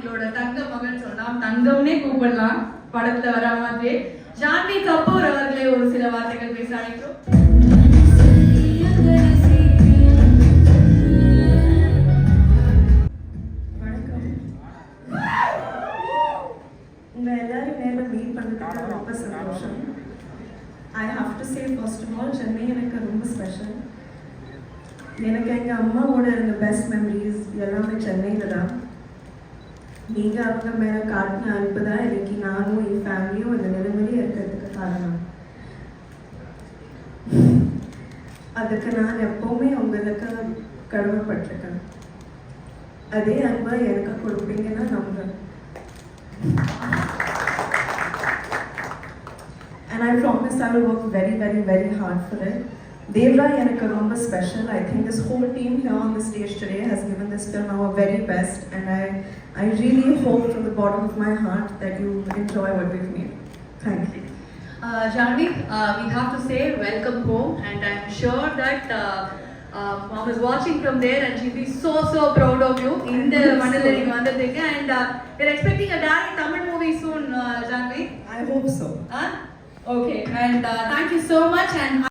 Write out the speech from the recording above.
அவங்களோட தங்க மகன் சொன்னால் தங்கம்னே கூப்பிடலாம் படத்துல வர மாதிரி ஜான்வி கபூர் அவர்களே ஒரு சில வார்த்தைகள் பேச அழைக்கிறோம் I have to say of all Chennai எனக்கு ரொம்ப ஸ்பெஷல் எனக்கு எங்கள் அம்மாவோட இருந்த பெஸ்ட் மெமரிஸ் எல்லாமே சென்னையில் தான் நீங்க அங்க மே காட் நியாயப்படல ஏனக்கு நானு இந்த ஃபேமிலிய ஒவ்வொரு நல்லவரிய எடுத்து காரணமா அததனால எப்பமே அங்க நடக்க கடுப்படட்டத அதே அம்மாஎனக்கு கொடுங்கனா நம்ம and i'm from this time work very very very hard for it Devra a was special. I think this whole team here on the stage today has given this film our very best, and I, I really hope from the bottom of my heart that you enjoy what we've made. Thank you. Uh, Janvi, uh, we have to say welcome home, and I'm sure that uh, uh, mom is watching from there, and she'll be so so proud of you. In the Mandalay, so. and uh, we're expecting a direct Tamil movie soon, uh, Janvi. I hope so. Huh? Okay, and uh, thank you so much, and.